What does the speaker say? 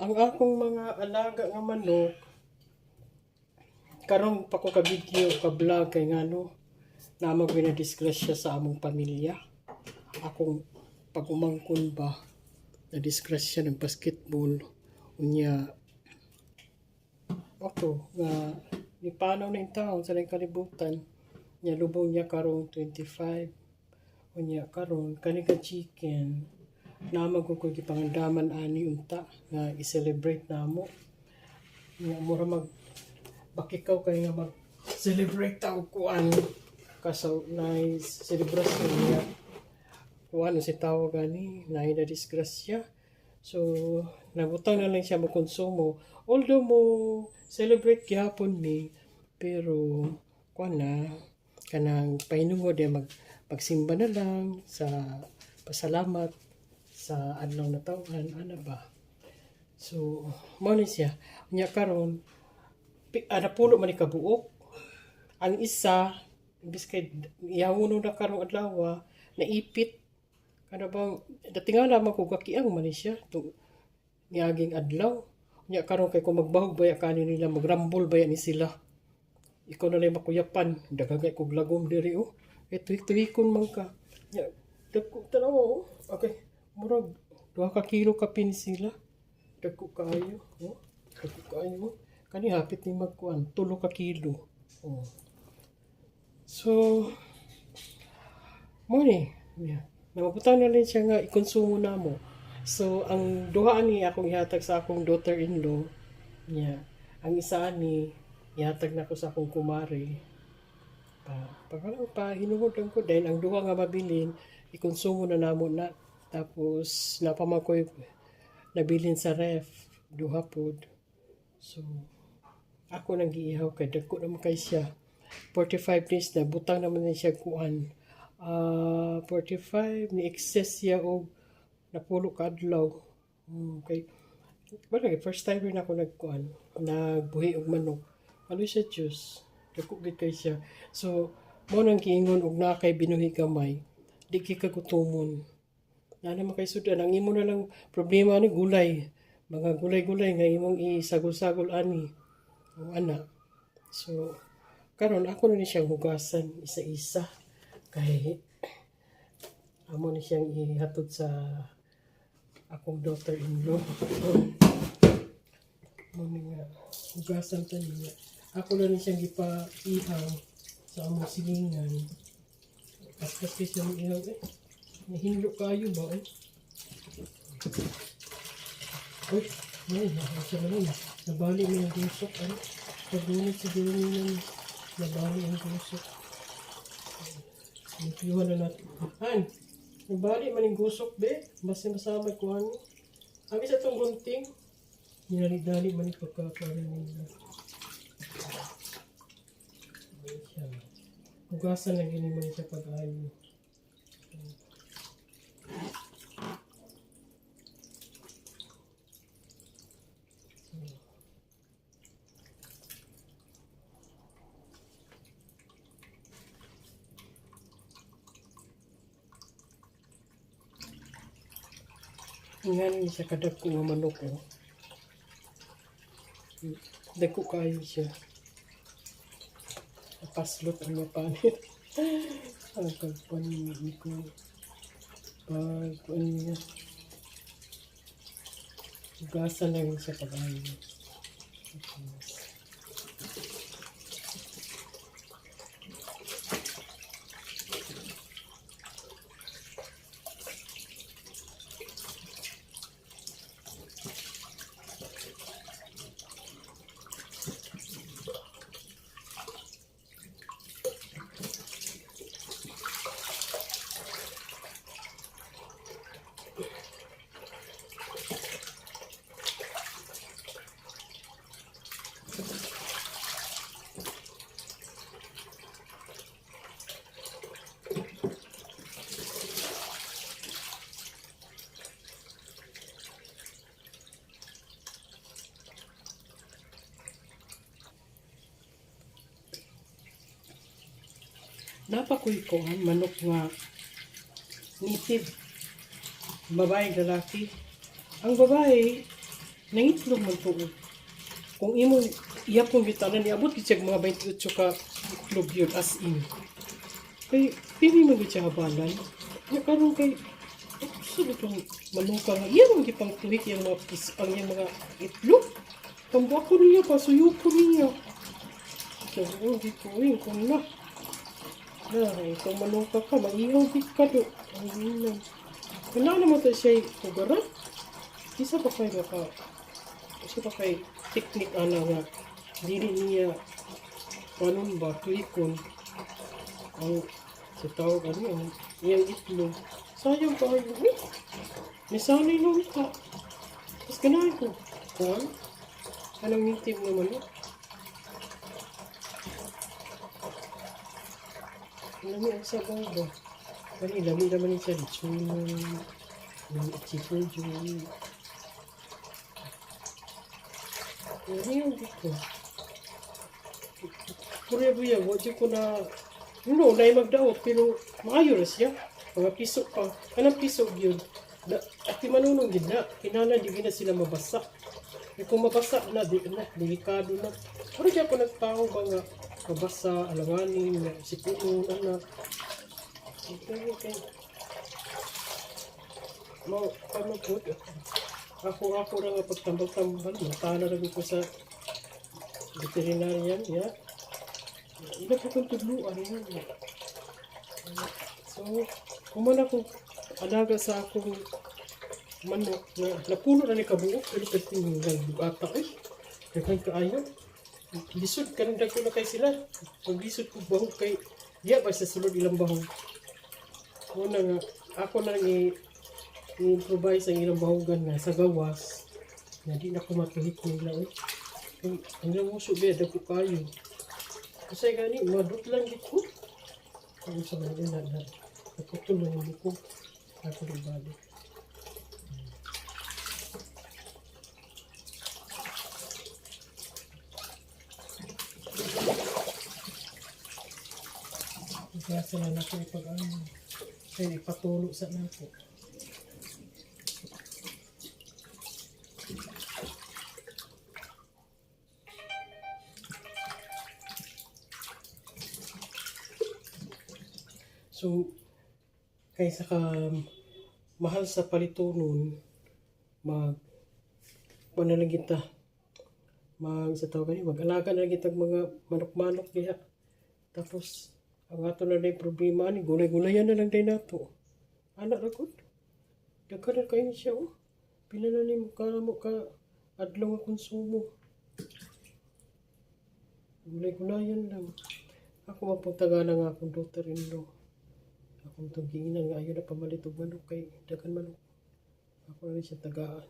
Ang akong mga alaga nga manok, karon pa ko ka video ka vlog kay ngano na disgrasya sa among pamilya. Akong pagumangkon ba na disgrasya ng basketball. Unya Oto, nga ni panaw na yung taon sa kalibutan. Niya lubong niya karong 25 unya karon kani ka chicken naman ko kung gipangandaman ani unta nga i-celebrate namo. Nga mura mag bakikaw kay nga mag celebrate ta og kuan. Kaso na celebration niya. Kuan si tao gani na na disgrasya so nabutang na lang siya mo konsumo although mo celebrate gyapon mi pero kuan na kanang pahinungod ya mag pagsimba na lang sa pasalamat sa adlaw na tawhan ana ba? So ni siya. Nya karon ana pulo man ni kabuok. Ang isa imbis kay yahuno na karong adlaw naipit. Kada bang datinga lamang ko kakiang man ni siya tung niaging adlaw. Nya karon kay kung magbahog baya kani nila magrambol baya ni sila. Ikaw na lang makuyapan dagagay kog lagom diri oh. Eh tuwik-tuwikon man ka. Nya tanaw oh. Okay murag duha ka kilo ka pin sila dagko kayo oh dagko kayo. Kani hapit ni magkuan tulo ka kilo. Oh. So mo ni yeah. namabutang na rin siya nga ikonsumo na mo so ang duha ni akong ihatag sa akong daughter-in-law niya ang isa ni ihatag na ko sa akong kumari pa pagkalang pa hinungod lang ko dahil ang duha nga mabilin ikonsumo na namo na tapos napamakoy nabilin sa ref duha pod so ako nang giihaw kay dagko naman kay siya. 45 days na butang naman na siya kuan. Ah 45 ni excess siya og napulo ka adlaw. Hmm, kay wala kay first time rin ako nagkuan. Nagbuhi og manok. Ano siya juice dagko gid kay siya. So mo nang giingon og na kay binuhi gamay. Di kay kagutumon na naman kay sudan ang imo na lang problema ni gulay. Mga gulay-gulay nga imong isagol-sagol ani o ana so karon ako na ni siyang hugasan isa-isa. Kay amo ni siyang ihatod sa akong daughter-in-law. Mo ni nga hugasan ta niya. Ako na ni siyang gipa-ihaw sa among silingan. At kasi siyang ihaw eh nahinlo kayo ba eh Uy, ay, siya naman. Nabali mo yung gusok. Ano? Pagdunit siguro nila ni nabali ang gusok. Nagpiyuhan na natin. Han, nabali man yung gusok, be. Basta masama ko ano. Abi sa itong gunting. Ninali-dali man yung pagkakala nila. Ayan siya. Hugasan lang yun mo sa pag-ayo. Ingani niya siya kadagko nga manok ko. Dagko kayo siya. Paslot ang mapanit. Ang pagpanin ko. Pagpanin niya. Gasa lang sa pag-ayo. Napakuy ko ang manok nga native. Babae, lalaki. Ang babae, Nangitlog man oh. Kung imo iya kong gitanan gid siya mga 28 ka itlog yun as in. Kay pili mo gid siya habalan. Ya karon kay gusto itong manuka nga iya mong gipang tuwik yung mga pis ang yung mga itlog. Kambuak ko niya pa suyo ko niya. So, oh, di ko eh, kung na. Na, itong manuka ka, di ka do. Ang hinang. Kailangan naman ito siya kugaran. Isa pa kayo maka, isa pa kay teknik ana nga, dili niya, panon ba, tuikon, ang sa tawag ano, ang iyang itlog. Sayang pa kayo, eh, nisanay lang ka. Tapos ganahin ko, kuhan, anong native naman eh. Lami ang sabaw ba? Kani lami naman sa lechon. Yung ichifujo. Ano yung dito? Pura buya, wadyo ko na No, na magdaot, pero maayo na siya. Mga piso pa. Anong piso yun? Da, at manunong din na. Kinana, di na sila mabasa. Eh, kung mabasa na, di na, delikado na. Pero di ako nagtao ba nga, mabasa, alanganin, na sipuno, anak. Okay, okay. Mo, ano po, ako, ako na nga pagtambal-tambal, matala na ko sa veterinarian, ya. Hindi ko kong tudluan yan. So, kumana ko alaga sa akong manok na napuno na ni kabuok pero kasi ng bugata eh. Daghang kaayo. Lisod kanang dagko na kay sila. Pag lisod ko bahog kay diya ba sa sulod ilang bahog. Una nga ako na ni i-improvise ang ilang bahogan nga sa gawas. Na di na ko matuhit nila eh. Kaya hanggang muso ba dagko kayo. Kasi gani, madot lang dito. Kung sa mga na na lang yung dito. Ako rin balik. Kaya sila na ko ipag ano. Kaya ipatulo sa nato. So, kaysa ka mahal sa palito nun, mag ano lang kita mag sa tawag ni mag-alaga na kita mga manok-manok diha tapos ang ato na lang problema ni gulay-gulayan na lang din nato anak ra gud daghan na kayo siya oh. Pila na ni mo ka mo ka adlaw nga konsumo gulay-gulayan lang. Ako mapagtagana nga akong daughter-in-law. Akong tugingan nga ayaw na pamalit og manok kay daghan manok. Ako na rin siya tagaan